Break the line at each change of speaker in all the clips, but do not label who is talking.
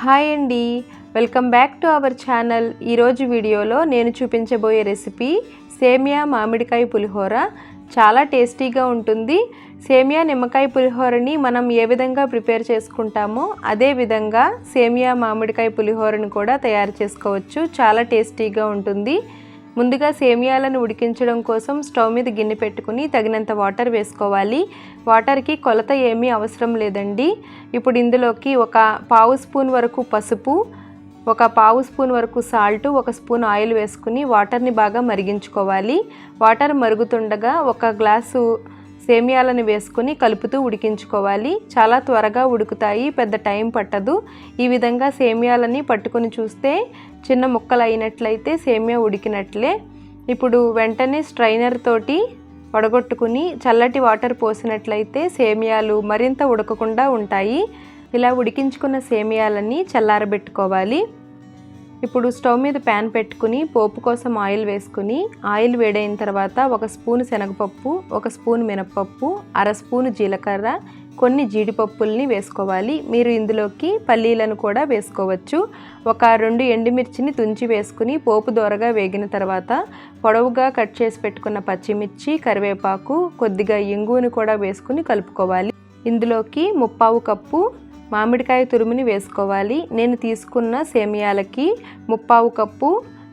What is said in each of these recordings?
Hi అండి. Welcome back to our channel. ఈరోజు వీడియోలో నేను చూపించబోయే రెసిపీ సేమియా మామిడికాయ పులిహోర. చాలా టేస్టీగా ఉంటుంది. సేమియా నిమ్మకాయ పులిహోరని మనం ఏ విధంగా ప్రిపేర్ చేసుకుంటామో అదే విధంగా సేమియా మామిడికాయ పులిహోరని కూడా తయారు చేసుకోవచ్చు. చాలా టేస్టీగా ఉంటుంది. ముందుగా సేమియాలను ఉడికించడం కోసం స్టవ్ మీద గిన్నె పెట్టుకుని తగినంత వాటర్ వేసుకోవాలి. వాటర్కి కొలత ఏమీ అవసరం లేదండి. ఇప్పుడు ఇందులోకి ఒక పావు స్పూన్ వరకు పసుపు ఒక పావు స్పూన్ వరకు సాల్ట్ ఒక స్పూన్ ఆయిల్ వేసుకుని వాటర్ని బాగా మరిగించుకోవాలి. వాటర్ మరుగుతుండగా ఒక గ్లాసు సేమియాలను వేసుకుని కలుపుతూ ఉడికించుకోవాలి. చాలా త్వరగా ఉడుకుతాయి పెద్ద టైం పట్టదు. ఈ విధంగా సేమియాలని పట్టుకొని చూస్తే చిన్న ముక్కలు అయినట్లయితే సేమియా ఉడికినట్లే. ఇప్పుడు వెంటనే స్ట్రైనర్ తోటి వడగొట్టుకుని చల్లటి వాటర్ పోసినట్లయితే సేమియాలు మరింత ఉడకకుండా ఉంటాయి. ఇలా ఉడికించుకున్న సేమియాలని చల్లారబెట్టుకోవాలి. ఇప్పుడు స్టవ్ మీద ప్యాన్ పెట్టుకుని పోపు కోసం ఆయిల్ వేసుకుని ఆయిల్ వేడైన తర్వాత ఒక స్పూన్ శనగపప్పు ఒక స్పూన్ మినపప్పు అర స్పూన్ జీలకర్ర కొన్ని జీడిపప్పుల్ని వేసుకోవాలి. మీరు ఇందులోకి పల్లీలను కూడా వేసుకోవచ్చు. ఒక రెండు ఎండుమిర్చిని తుంచి వేసుకుని పోపు దోరగా వేగిన తర్వాత పొడవుగా కట్ చేసి పెట్టుకున్న పచ్చిమిర్చి కరివేపాకు కొద్దిగా ఇంగువని కూడా వేసుకుని కలుపుకోవాలి. ఇందులోకి ముప్పావు కప్పు మామిడికాయ తురుముని వేసుకోవాలి. నేను తీసుకున్న సేమియాలకి ముప్పావు కప్పు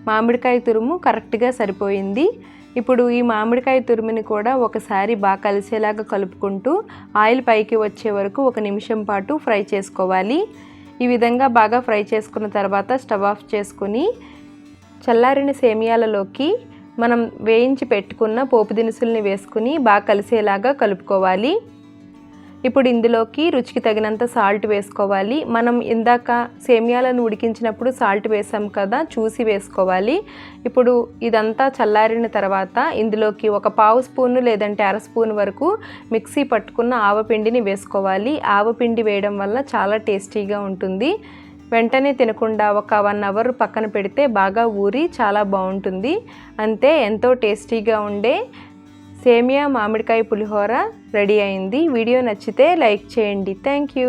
మామిడికాయ తురుము కరెక్ట్గా సరిపోయింది. ఇప్పుడు ఈ మామిడికాయ తురుముని కూడా ఒకసారి బాగా కలిసేలాగా కలుపుకుంటూ ఆయిల్ పైకి వచ్చే వరకు ఒక నిమిషం పాటు ఫ్రై చేసుకోవాలి. ఈ విధంగా బాగా ఫ్రై చేసుకున్న తర్వాత స్టవ్ ఆఫ్ చేసుకుని చల్లారిన సేమియాలలోకి మనం వేయించి పెట్టుకున్న పోపు దినుసుల్ని వేసుకుని బాగా కలిసేలాగా కలుపుకోవాలి. ఇప్పుడు ఇందులోకి రుచికి తగినంత సాల్ట్ వేసుకోవాలి. మనం ఇందాక సేమియాలను ఉడికించినప్పుడు సాల్ట్ వేసాం కదా చూసి వేసుకోవాలి. ఇప్పుడు ఇదంతా చల్లారిన తర్వాత ఇందులోకి ఒక పావు స్పూను లేదంటే అర స్పూన్ వరకు మిక్సీ పట్టుకున్న ఆవపిండిని వేసుకోవాలి. ఆవపిండి వేయడం వల్ల చాలా టేస్టీగా ఉంటుంది. వెంటనే తినకుండా ఒక వన్ అవర్ పక్కన పెడితే బాగా ఊరి చాలా బాగుంటుంది. అంతే ఎంతో టేస్టీగా ఉండే సేమియా మామిడికాయ పులిహోర రెడీ అయింది. వీడియో నచ్చితే లైక్ చేయండి. Thank you